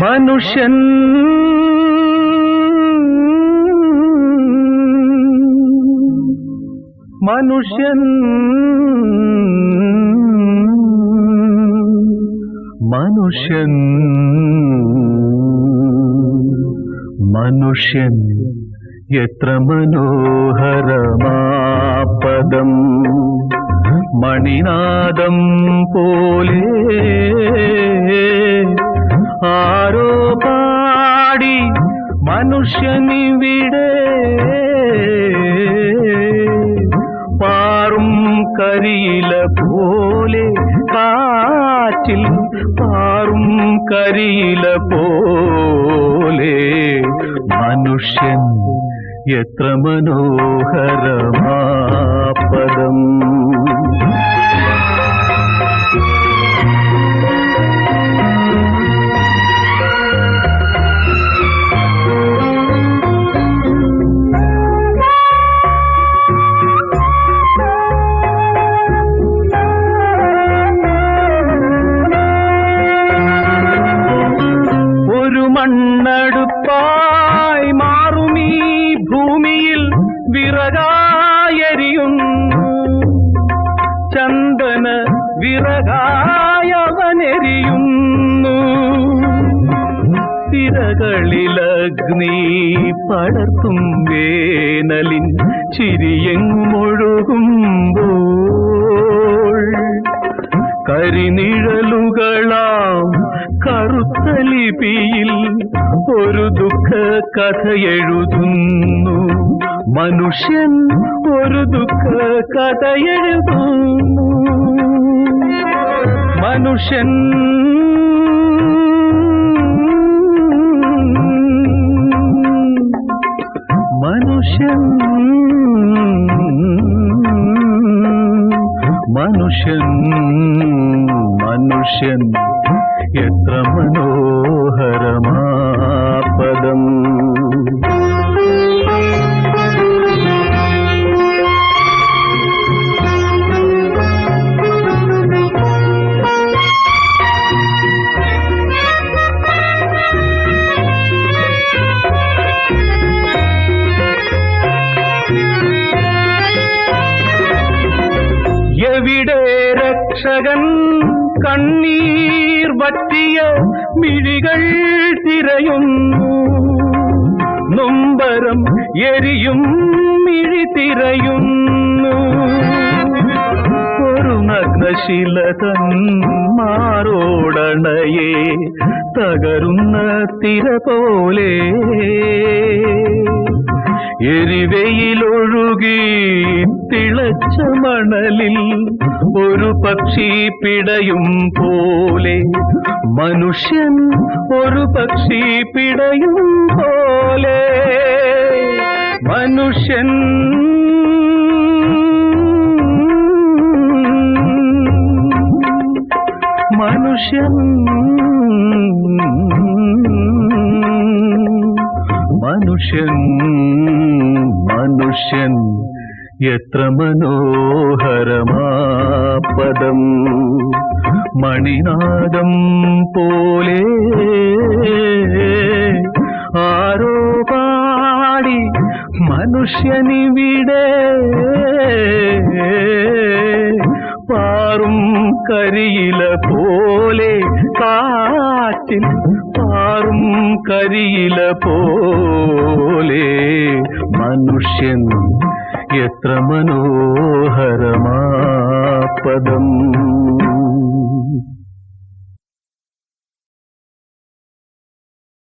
മനുഷ്യൻ മനുഷ്യൻ മനുഷ്യൻ മനുഷ്യൻ എത്ര മനോഹരമാപദം മണിനാദം പോലെ പാടി മനുഷ്യനിവിടെ പാറും കരിയില പോലെ കാറ്റിൽ പാറും കരിയില പോലെ. മനുഷ്യൻ എത്ര മനോഹരമാപദം വിറകായെരിയുന്നു. ചന്ദന വിറകായവനെരിയുന്നു. തിരകളിലഗ്നി പടർത്തും വേനലിൻ ചിരിയെങ്ങുമൊഴുകുമ്പോൾ കരിനിഴലുകളാം കറുത്ത ഒരു ദുഃഖ കഥ എഴുതുന്നു. മനുഷ്യൻ ഒരു ദുഃഖ കഥ എഴുതുന്നു. മനുഷ്യൻ മനുഷ്യൻ മനുഷ്യൻ മനുഷ്യൻ എവിടെ രക്ഷകൻ കണ്ണീർ വറ്റിയ മിഴികൾ തിരയുന്നു? നൊമ്പരം എരിയും മിഴി തിരയുന്നു. ഒരു നഗ്നശില തൻ മാറോടണയെ തകരുന്ന തിര പോലെ. എരിവയിലൊഴുകി തിളച്ച മണലിൽ ഒരു പക്ഷി പിടയും പോലെ. മനുഷ്യൻ ഒരു പക്ഷി പിടയും പോലെ. മനുഷ്യൻ മനുഷ്യൻ മനുഷ്യൻ മനുഷ്യൻ എത്ര മനോഹരമാപദം. മണിനാദം പോലെ ആരോ പാടി മനുഷ്യനിവിടെ പാറും കരിയില പോലെ കാറ്റിൽ പാറും കരിയില പോലെ മനുഷ്യൻ എത്ര മനോഹരമാ പദം.